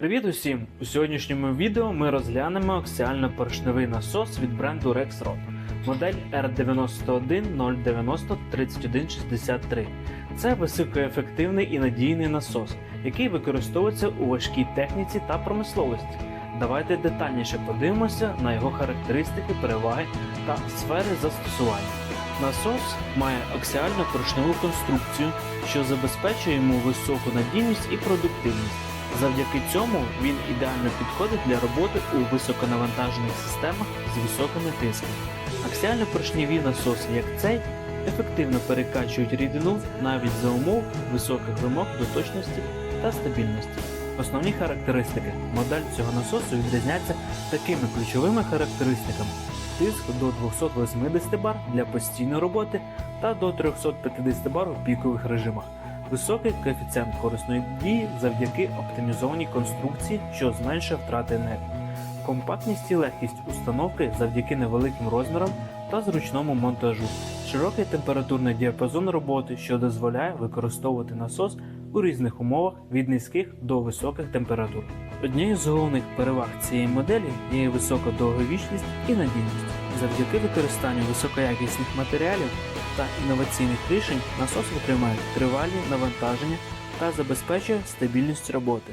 Привіт усім! У сьогоднішньому відео ми розглянемо аксіально-поршневий насос від бренду Rexroth, модель R910903163. Це високоефективний і надійний насос, який використовується у важкій техніці та промисловості. Давайте детальніше подивимося на його характеристики, переваги та сфери застосування. Насос має аксіально-поршневу конструкцію, що забезпечує йому високу надійність і продуктивність. Завдяки цьому він ідеально підходить для роботи у високонавантажених системах з високими тисками. Аксіально-поршневі насоси, як цей, ефективно перекачують рідину навіть за умов високих вимог до точності та стабільності. Основні характеристики. Модель цього насосу відрізняється такими ключовими характеристиками: тиск до 280 бар для постійної роботи та до 350 бар у пікових режимах. Високий коефіцієнт корисної дії завдяки оптимізованій конструкції, що зменшує втрати енергії, компактність і легкість установки завдяки невеликим розмірам та зручному монтажу, широкий температурний діапазон роботи, що дозволяє використовувати насос у різних умовах від низьких до високих температур. Однією з головних переваг цієї моделі є висока довговічність і надійність. Завдяки використанню високоякісних матеріалів та інноваційних рішень насос витримає тривалі навантаження та забезпечує стабільність роботи.